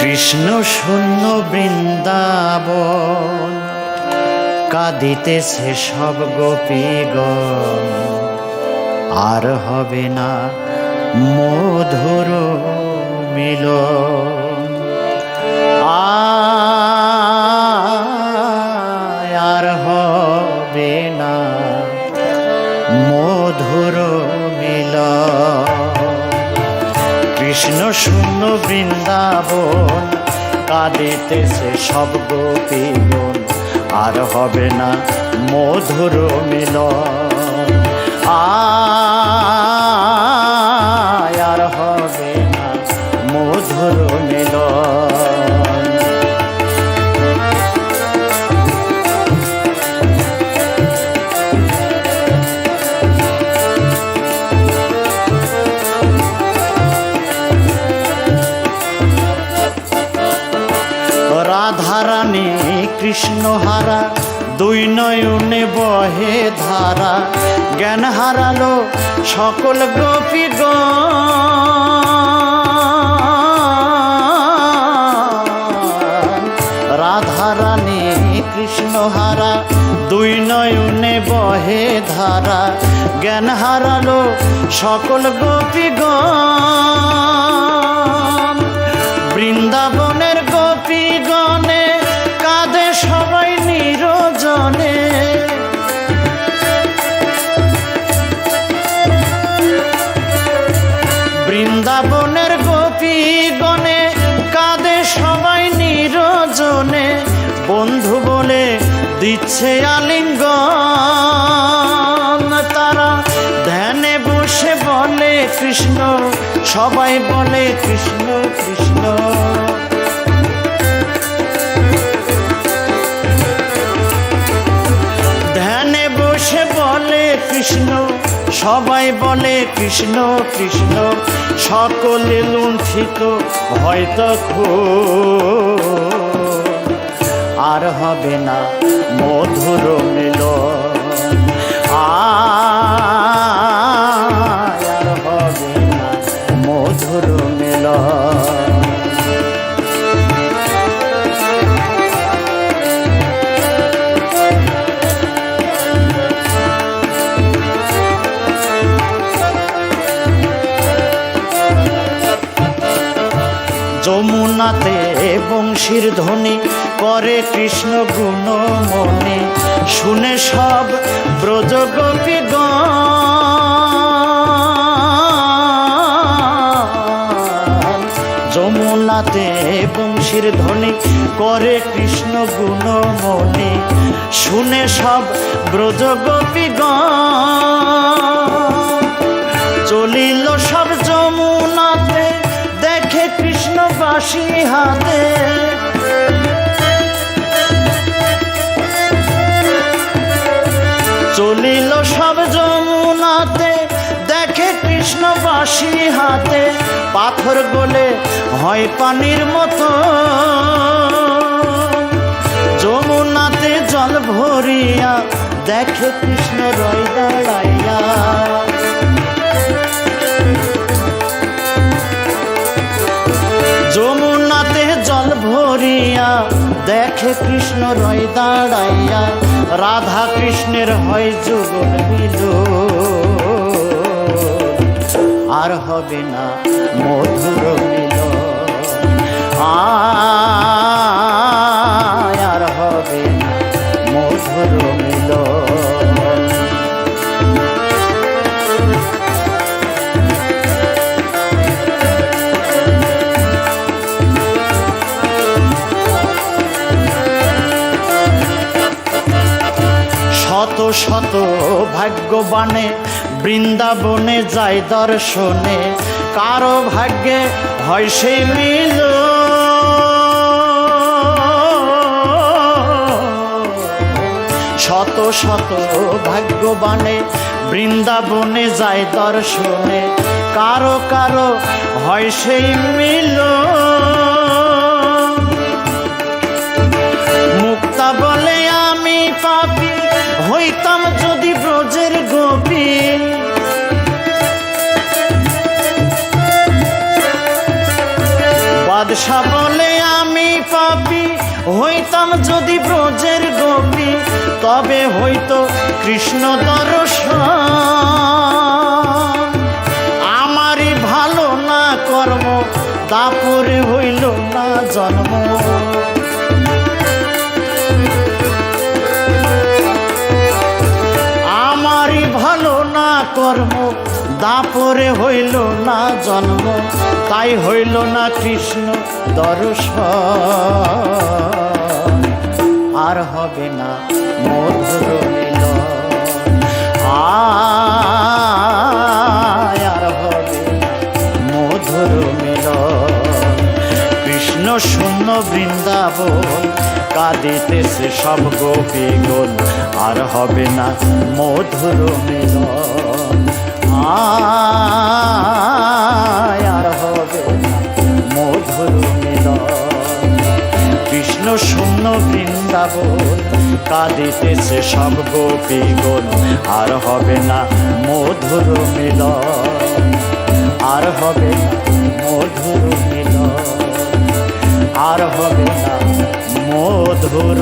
কৃষ্ণ শূন্য বৃন্দাবন, কাঁদিতেছে সব গোপীগণ। আর হবে না মধুর আয়, আর হবে না মধুর মিলন। কৃষ্ণ শূন্য বৃন্দাবন কাঁদিতেছে সব গোপীগণ আর হবে না মধুর মিলন। আয় রাধারানী কৃষ্ণহারা দুই নয়নে বহে ধারা। জ্ঞান হারালো সকল গোপী রাধারানী কৃষ্ণহারা দুই নয়নে বহে ধারা। জ্ঞান হারালো সকল গোপীগণ। বৃন্দাবনের বন্ধু বলে দিচ্ছে আলিঙ্গ তারা ধ্যানে বসে বলে কৃষ্ণ, সবাই বলে কৃষ্ণ কৃষ্ণ। ধ্যানে বসে বলে কৃষ্ণ, সবাই বলে কৃষ্ণ কৃষ্ণ। সকলে লুণ্ঠিত হয়তো আর হবে না মধুর মিল বংশীর ধ্বনি করে কৃষ্ণ গুণ মনে। শুনে সব ব্রজ গোপী যমুনাতে বংশীর ধ্বনি করে কৃষ্ণ গুণ মনে। শুনে সব ব্রজ গোপী বাসি হাতে। চলিল সব যমুনাতে, দেখে কৃষ্ণ বাসি হাতে। পাথর গলে হয় পানির মতো। যমুনাতে জল ভরিয়া, দেখে কৃষ্ণ রয় দাঁড়াইয়া। দেখে কৃষ্ণ রয় দাঁড়াইয়া রাধা কৃষ্ণের হয় যুগল মিল আর হবে না মধুর মিল। শত ভাগ্যবানে বৃন্দাবনে যায় দর্শনে। কারও ভাগ্যে হয় সেই মিল। শত শত ভাগ্যবানে বৃন্দাবনে যায় দর্শনে। কারও কারও হয় সেই মিল। বাদশা বলে আমি পাপি, হইতাম যদি ব্রজের গোপী, তবে হইতো কৃষ্ণ দর্শন। আমারই ভালো না কর্ম তারপরে হইল না জন্ম। কর্ম দাপরে হইল না জন্ম, তাই হইল না কৃষ্ণ দর্শন। আর হবে না মধুর আয়, আর হবে মধুর মিল কৃষ্ণ শূন্য বৃন্দাবন, কাঁদিতেছে সব গোপীগণ। আর হবে না মধুর আয় আর হবে মধুর কৃষ্ণ শূন্য বৃন্দাবন, কাঁদিতেছে সব গোপীগণ আর হবে না মধুর মিলন। আর হবে মধুর মিলন। আর হবে না মধুর